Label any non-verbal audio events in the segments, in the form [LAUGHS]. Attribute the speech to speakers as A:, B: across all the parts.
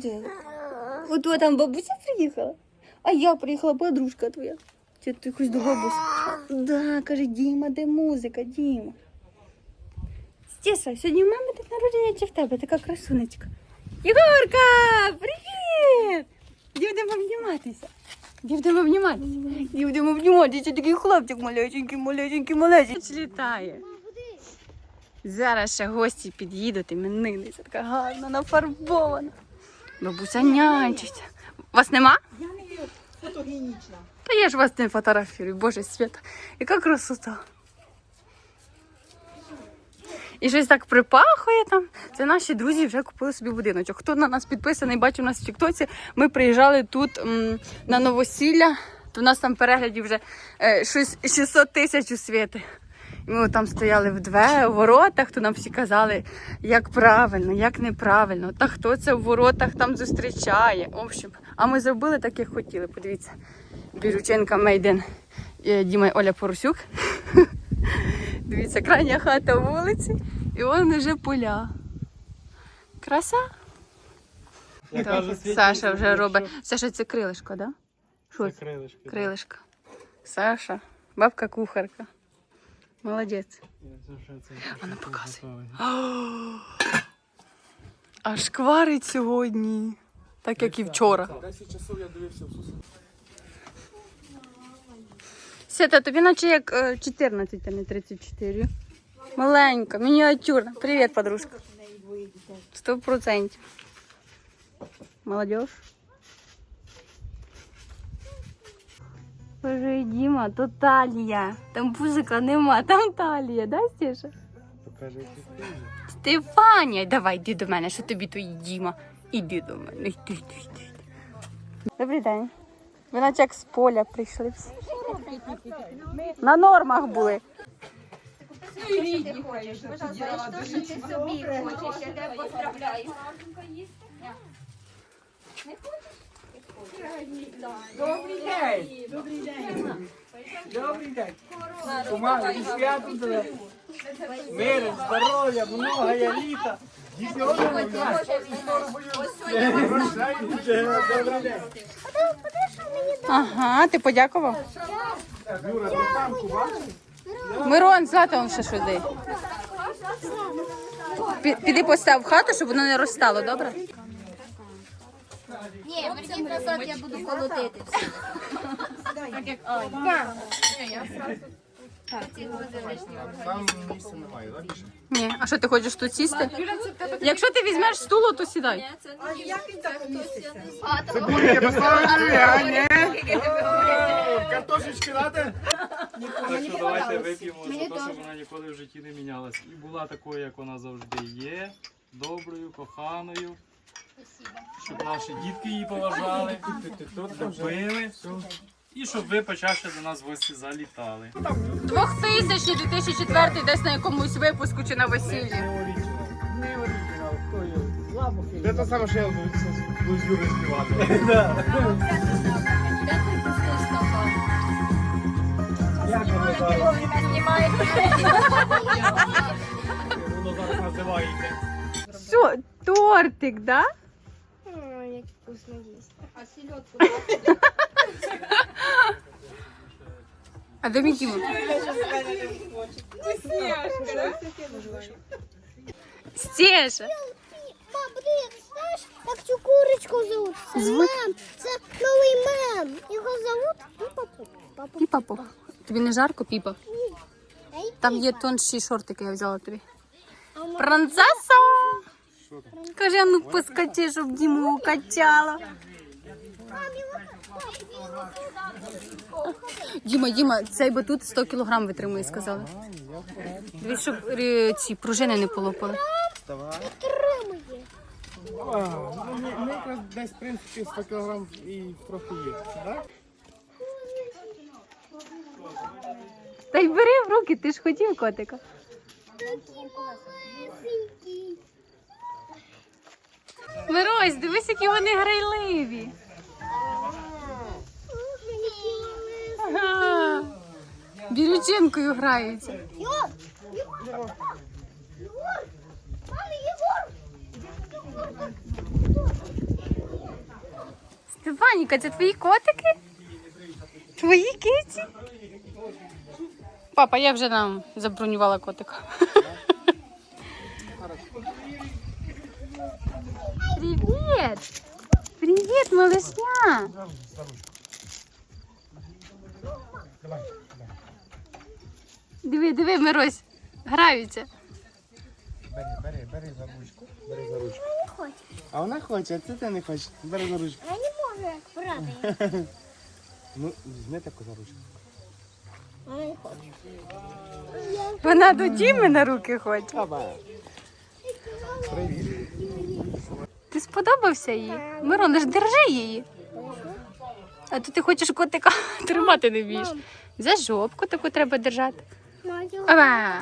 A: Ти? Ото там бабуся приїхала, а я приїхала, подружка твоя. Чи ти хоч до бабусі? Да, каже, Діма, де музика, Діма. Стеша, сьогодні в мами день народження чи в тебе така красунечка. Єгорка, привіт! Будемо обніматися. Будемо обніматися. Будемо обніматися. Такий хлопчик малесенький, малесенький, малесенький. Літає. Зараз ще гості під'їдуть, іменинниця така гарна, нафарбована. Бабуся нянчиться. Вас нема?
B: Я не фотогенічна.
A: Та я ж вас не фотографірую, боже свята. Яка красота. І щось так припахує там. Це наші друзі вже купили собі будиночок. Хто на нас підписаний, бачив нас в Тіктоці. Ми приїжджали тут м, на новосілля. То в нас там переглядів вже е, щось 600 тисяч у світи. Ми там стояли в двері, у воротах, то нам всі казали, як правильно, як неправильно, та хто це в воротах там зустрічає. В общем, а ми зробили так, як хотіли. Подивіться, Бірюченка Мейден Діма і Оля Поросюк. [LAUGHS] Дивіться, крайня хата вулиці, і вон вже поля. Краса.
C: Я
A: Так,
C: кажу,
A: Саша вже робить. Саша, це крилишко, так? Да?
C: Це да.
A: Крилишко. Саша, бабка кухарка. Молодець.
C: Я це
A: А ну, показуй.
C: готовий. [GASPS]
A: Аж кварить сьогодні, так як і вчора.
C: 10 часов я дивився в сусід.
A: Свята, тобі наче як е, 14, а не 34. Маленька, мініатюрна. Привіт, подружка. Сто процентів. Молодежь. Боже, Діма, то талія. Там пузика нема, там талія, да, Стеша?
C: Покажи, книги.
A: Стефанія, давай, йди до мене, що тобі твій Діма. Іди до мене, йди, йди, йди. Добрий день. Ви наче як з поля прийшли всі. На нормах були.
D: Добрий день! Добрий день! Добрий день! Кума, і свято тебе! Миру, здоров'я, много я літа!
A: Ага, ти подякував?
D: Юра, ти там кубачиш?
A: Мирон, звати он ще сюди. Піди постав в хату, щоб воно не розстало, добре?
E: Ні, верніть назад, я буду колотити.
C: Там місця немає, так? більше?
A: Ні. А що ти хочеш тут сісти? Якщо ти візьмеш стулу, то сідай.
B: А як він так поміститься?
C: Цибульки поставили, а ні? Картошечки дати?
F: Так що давайте вип'ємо за те, щоб вона ніколи в житті не мінялась. І була такою, як вона завжди є. Доброю, коханою. Щоб наші дітки її поважали, любили. І щоб ви почаще до нас в гості залітали.
A: 2000 2004 десь на якомусь випуску чи на весіллі.
D: Не оригінал, хто його? Лабухи.
C: Це те саме, що я буду з Юрою співати. [LAUGHS]
D: Як воно зараз?
C: Воно зараз називається.
A: Що, тортик, да?
E: Вкусно їсть.
A: А де мій Діма? Стеша.
E: Мам, ти знаєш, як цю курочку зовут? Це мем. Це новий мем. Його зовут Піпа Папа.
A: Піпа по. Тобі не жарко, піпа? Там є тонші шортики, я взяла тобі. Принцеса! Каже, а ну поскочи, щоб Діму укачала. Діма, Діма, цей батут 100 кілограм витримує, сказали. Дивись, щоб е, ці пружини не полопали.
C: А, ну, десь, в принципі, 100 кг і трохи є, так?
A: Та й бери в руки, ти ж хотів котика.
E: Такий малесенький.
A: Мирось, дивись, які вони грайливі. Ага. бірючинкою грається.
E: Єгор!
A: Це твої котики? Твої киці? Папа, я вже нам забронювала котика. Привіт! Привіт, малышня! Диви, диви, Мирось, граються.
C: Бери, бери, бери за ручку. Бери за ручку. А вона хоче, а це ти не хочеш. Бери за ручку.
E: Я не можу як брати. [LAUGHS]
C: Ну, візьми таку за ручку.
E: Вона не хоче.
A: Вона до Діми на руки хоче.
C: Привіт.
A: Сподобався їй? Мирон, ж держи її. А то ти хочеш котика [LAUGHS] тримати не вмієш. За жопку таку треба держати. Ава.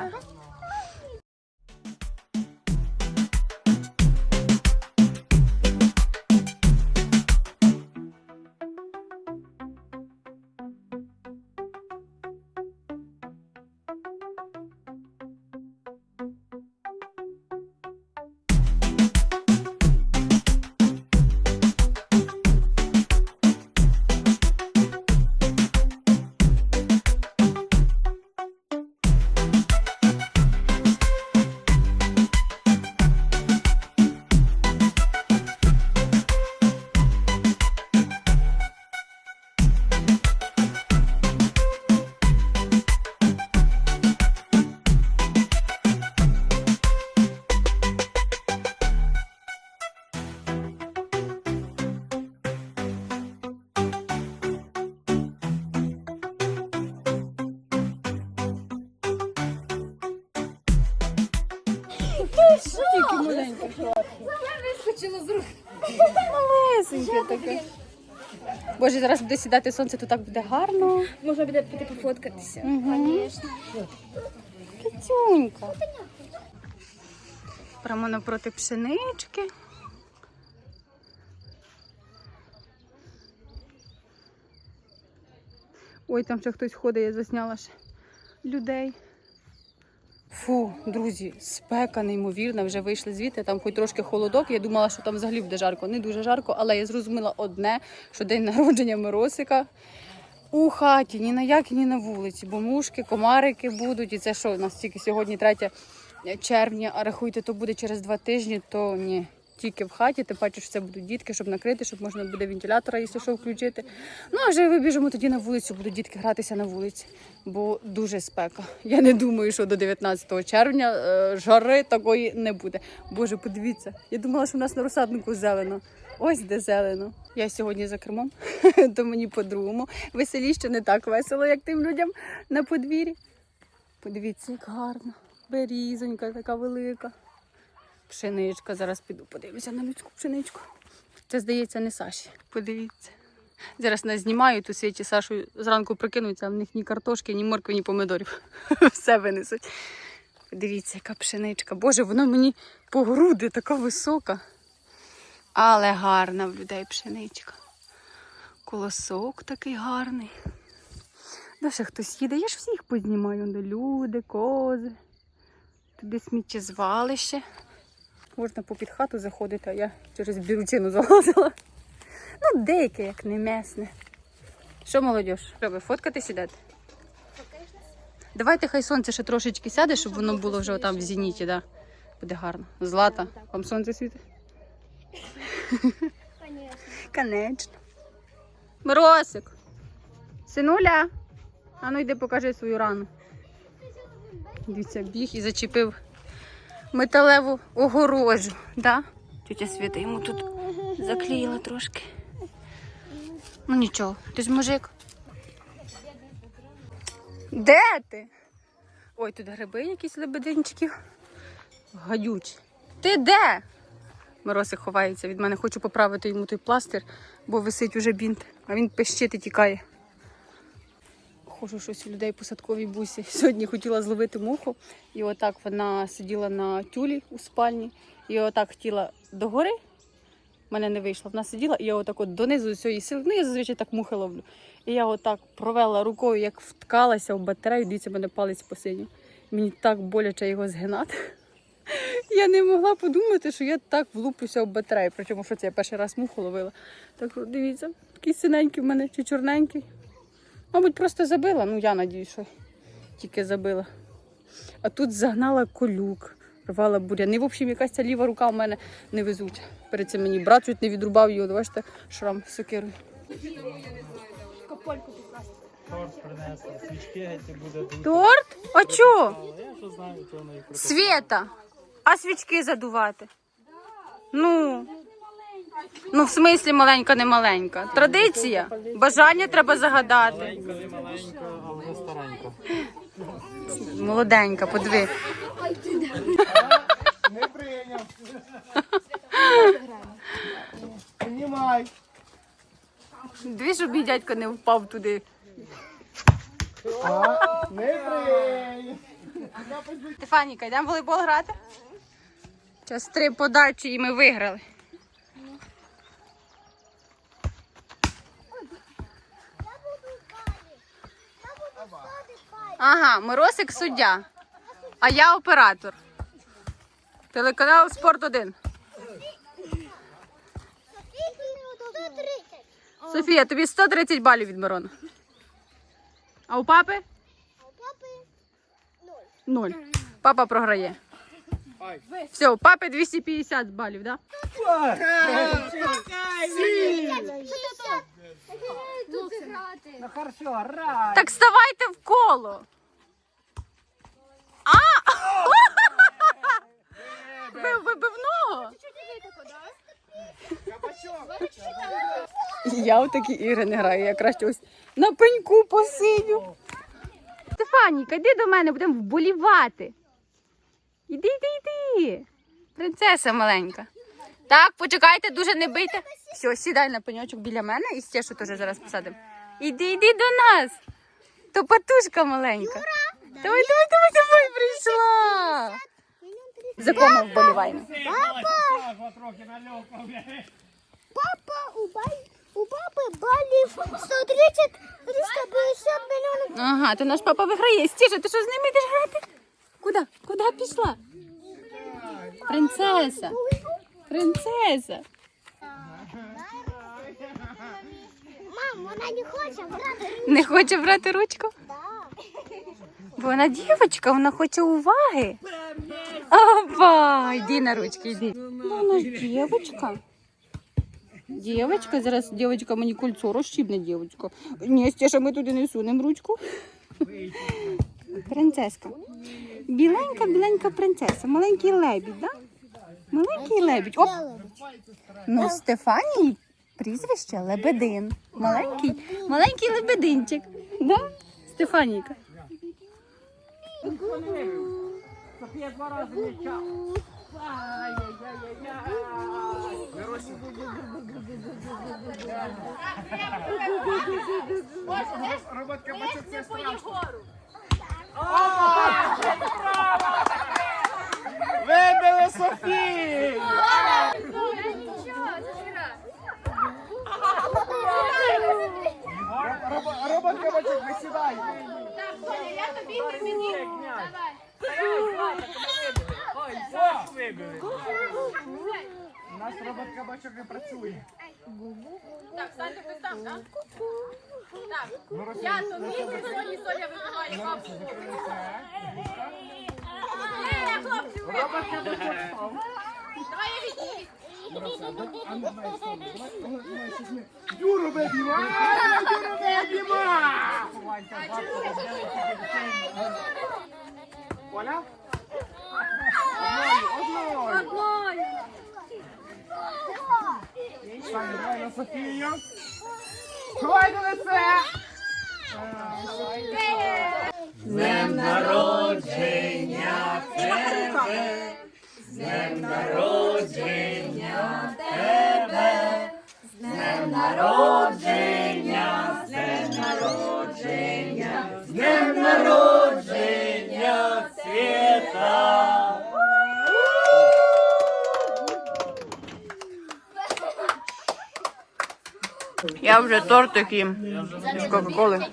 A: Боже, зараз буде сідати сонце, то так буде гарно.
G: Можна буде піти пофоткатися.
A: Угу. Китюнька. Прямо напроти пшенички. Ой, там ще хтось ходить, я засняла ще людей. Фу, друзі, спека неймовірна, вже вийшли звідти, там хоч трошки холодок. Я думала, що там взагалі буде жарко. Не дуже жарко, але я зрозуміла одне, що день народження Миросика у хаті, ні на як, ні на вулиці, бо мушки, комарики будуть. І це що, у нас тільки сьогодні 3 червня, а рахуйте, то буде через два тижні, то ні. Тільки в хаті, тим паче, що це будуть дітки, щоб накрити, щоб можна буде вентилятора, якщо що, включити. Ну, а вже вибіжимо тоді на вулицю, будуть дітки гратися на вулиці, бо дуже спека. Я не думаю, що до 19 червня е, жари такої не буде. Боже, подивіться, я думала, що в нас на розсаднику зелено. Ось де зелено. Я сьогодні за кермом, [LAUGHS] то мені по-другому. Веселіше не так весело, як тим людям на подвір'ї. Подивіться, як гарно. Берізонька така велика. Пшеничка. Зараз піду подивлюся на людську пшеничку. Це, здається, не Саші. Подивіться. Зараз нас знімають у світі Сашу зранку прикинуться, а в них ні картошки, ні моркви, ні помидорів. [LAUGHS] Все винесуть. Подивіться, яка пшеничка. Боже, вона мені по груди така висока. Але гарна в людей пшеничка. Колосок такий гарний. Да ще хтось їде. Я ж всіх познімаю. Люди, кози. Туди сміттєзвалище. Можна попід хату заходити, а я через біручину [LAUGHS] залазила. Ну, деяке, як не м'ясне. Що, молодь? Що ви фоткати сідати? Давайте хай сонце ще трошечки сяде, щоб воно було вже там в зеніті, да? Буде гарно. Злата, вам сонце світить? [LAUGHS] Конечно. Моросик. Синуля. А ну йди покажи свою рану. Дивіться, біг і зачепив металеву огорожу. Да? Тетя Свята йому тут заклеїла трошки. Ну нічого, ти ж мужик. Де ти? Ой, тут гриби якісь лебединчики. Гадючі. Ти де? Моросик ховається від мене. Хочу поправити йому той пластир, бо висить уже бінт, а він пищить і тікає. Хожу щось у людей по садковій бусі. [LAUGHS] Сьогодні хотіла зловити муху, і отак вона сиділа на тюлі у спальні, і отак хотіла догори мене не вийшло. Вона сиділа, і я отак от донизу з цієї сили, ну я зазвичай так мухи ловлю. І я отак провела рукою, як вткалася в батарею, дивіться, мене палець посинів. Мені так боляче його згинати. [LAUGHS] Я не могла подумати, що я так влуплюся в батарею. Причому що це я перший раз муху ловила. Так дивіться, такий синенький в мене чи чорненький. Мабуть, просто забила. Ну, я надію, що тільки забила. А тут загнала колюк, рвала буряни. В общем, якась ця ліва рука в мене невезуча. Перед цим мені брат чуть не відрубав її, от бачите, шрам з сокирою.
F: Торт принесли, свічки геть буде.
A: Торт? А чо?
F: Я знаю, що в
A: Свєта, а свічки задувати? Ну. Ну, в смислі маленька, не маленька. Традиція. Бажання треба загадати.
F: Маленька, не маленька, а вже старенька.
A: Молоденька, подиви.
C: Не прийняв.
A: Дві, щоб мій дядько не впав туди.
C: А, не прийняв.
A: Стефаніка, йдемо в волейбол грати? Час три подачі і ми виграли.
E: Я буду в балі. Я буду спати в балі.
A: Ага, Моросик суддя, а я оператор. Телеканал Спорт 1. Софія, тобі 130 балів від Мирона. А у папи?
E: А у папи ноль.
A: Ноль. Папа програє. Все, у папи 250 балів, так?
E: Тут грати.
D: Ну хорошо, грай.
A: Так ставайте в коло. А! Ви вибивного? Я в такі ігри не граю, я краще ось на пеньку посидю. Стефаніка, йди до мене, будемо вболівати. Іди, йди, йди. Принцеса маленька. Так, почекайте, дуже не бийте. Все, сідай на пеньочок біля мене і стешу теж зараз посадимо. Іди, йди до нас. То патушка маленька. Давай, давай, давай, давай, прийшла. За кого ми вболіваємо?
E: Папа у. У папи балів 130 350 мільйонів.
A: Ага, то наш папа виграє. Стіжа, ти що з ними йдеш грати? Куди? Куди пішла? Принцеса. Принцеса.
E: Мам, вона не хоче брати.
A: Не хоче брати ручку? Бо вона дівчинка, вона хоче уваги. Опа, йди на ручки, йди. Ну, вона ж дівчинка. Дівчинка, зараз дівчинка мені кольцо розчібне, дівчинка. Ні, Стеша, ми туди не сунемо ручку. Принцеска. Біленька, біленька принцеса. Маленький лебідь, да? Маленький лебідь. Оп. Ну, Стефанії прізвище Лебедин. Маленький, маленький лебединчик. Да? Стефанійка.
D: Софія два рази не час.
C: Робот страшно. Вибили Софію! Кабачок, висідай! У нас робот кабачок не працює. Так, станьте хтось там, так? Так. Я Софія, Соня, Соня вибиває. Робот кабачок став. Юру виб'ємо! Юру виб'ємо! Поля? Одною, одною. Так, давай на Софію. Ховай до лице. Днем народження тебе, з днем народження тебе, з днем народження.
A: Я вже тортик їм з Кока-Коли.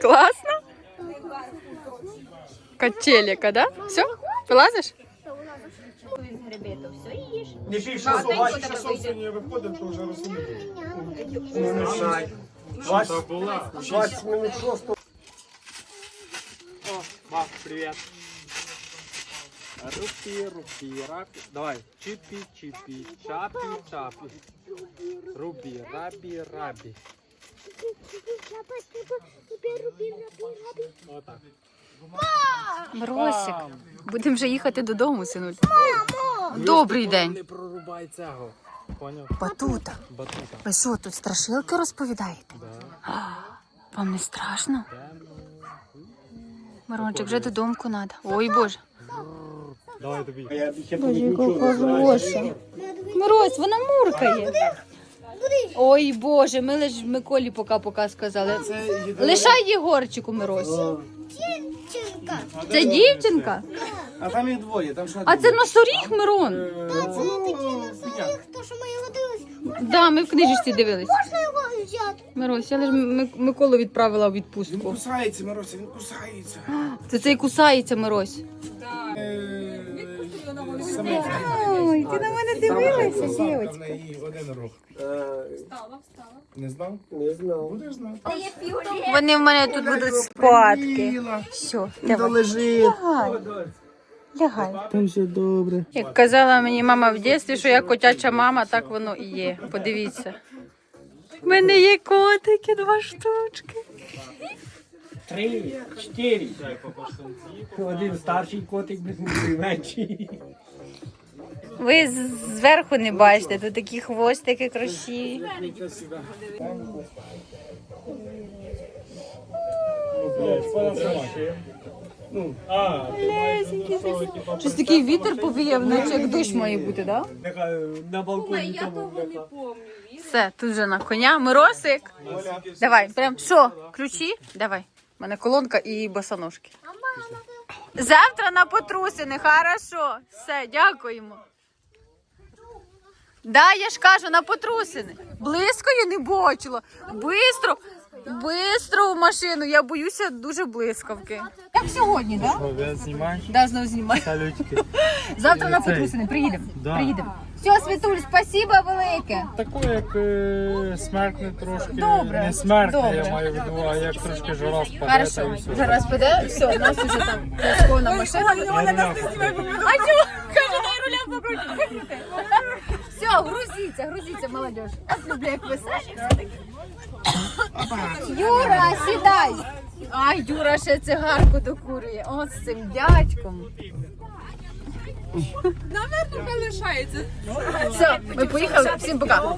A: Класно? Качеліка, да? Все? Вилазиш?
D: Не більше собачі часов сьогодні виходить, то вже розумієте. 20 минут шостого.
F: О, мам, привет. Рупи, рупи, рапи. Давай. Чипи, чипи, чапи, чапи. Руби, раби, раби. Отак.
A: Моросик. Будемо вже їхати додому, синуль. Добрий день.
F: Не прорубай цього. Поняв?
A: Батута.
F: Батута.
A: Ви що, тут страшилки розповідаєте?
F: Да.
A: Вам не страшно? Мирончик, вже додому треба. Ой, Боже.
F: Давай тобі.
A: Боже, яка хороша. Мирось, вона муркає. Ой, Боже, ми лиш Миколі пока-пока сказали. Лишай Єгорчику, Мирось.
E: Дівчинка.
A: Це дівчинка?
D: А там їх двоє, там ще
A: А це носоріг, Мирон?
E: Та це такі носоріг, то що ми його дивились.
A: Да, ми в книжечці дивились.
E: Можна його взяти?
A: Мирось, я лиш Ми- Миколу відправила в
D: Він
A: відпустку.
D: кусається, Маруся, він кусається.
A: Це цей кусається, Мирось. Ой, ти на мене дивилася,
D: неї один рух. Не знав? Не знав. Будеш знати.
A: Вони в мене тут будуть спадки. Все, давай. Лягай. Лягай.
D: Там все добре.
A: Як казала мені мама в дитинстві, що я котяча мама, так воно і є. Подивіться. У мене є котики, два штучки.
D: Три, чотири. Один старший котик, другий менший.
A: Ви зверху не бачите, тут такі хвостики красиві. Щось такий вітер повіяв, наче як дощ має бути, так?
D: На балконі тому.
A: Все, тут вже на коня. Миросик. Давай, прям що? Ключі? Давай. У мене колонка і босоножки. Завтра на потрусини, хорошо. Все, дякуємо. Да, я ж кажу, на потрусини. Близько я не бачила. Бистро, бистро в машину. Я боюся дуже блискавки. Як сьогодні, так? Да?
F: Знімаєш?
A: Да, знову знімаю.
F: Салютики. [LAUGHS]
A: Завтра на потрусини. Приїдемо.
F: Да.
A: Приїдемо. Все, Світуль, спасибо велике.
F: Тако, як е, смертне трошки.
A: Добре,
F: Не смертне,
A: добре.
F: я маю в виду, а як трошки жара спаде, та
A: Хорошо.
F: все.
A: Зараз піде, все, у нас уже там скована машина.
F: Я руля
A: А чого? Каже, дай руля покрути. Грузіться, грузіться, молодежь. От люблю, як веселі. Юра, сідай. Ай, Юра ще цигарку докурює. О, з цим дядьком.
C: Наверно, залишається. лишається.
A: Все, ми поїхали. Всім пока.